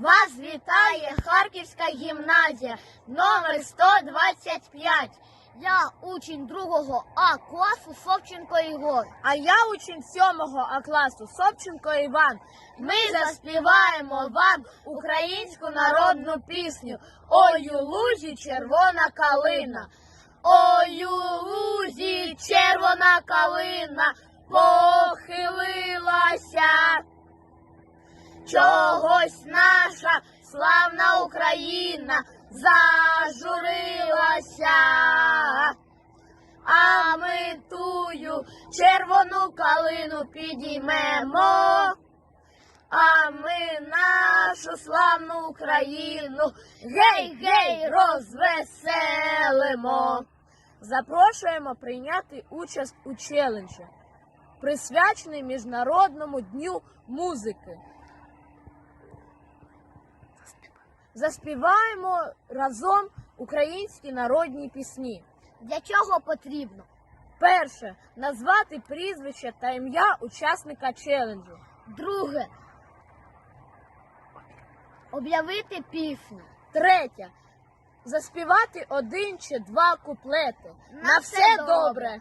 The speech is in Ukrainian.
Вас вітає Харківська гімназія номер 125. Я учень другого А класу Совченко Ігор. А я учень 7 А класу Собченко Іван. Ми заспіваємо вам українську народну пісню Ой у лузі червона калина. Ой у лузі червона калина похилилася. Чогось наша славна Україна зажурилася. А ми тую червону калину підіймемо. А ми нашу славну Україну гей-гей розвеселимо. Запрошуємо прийняти участь у челенджі, присвячений Міжнародному дню музики. Заспіваємо разом українські народні пісні. Для чого потрібно? Перше назвати прізвище та ім'я учасника челенджу. Друге. Об'явити пісню. Третє заспівати один чи два куплети. На все добре.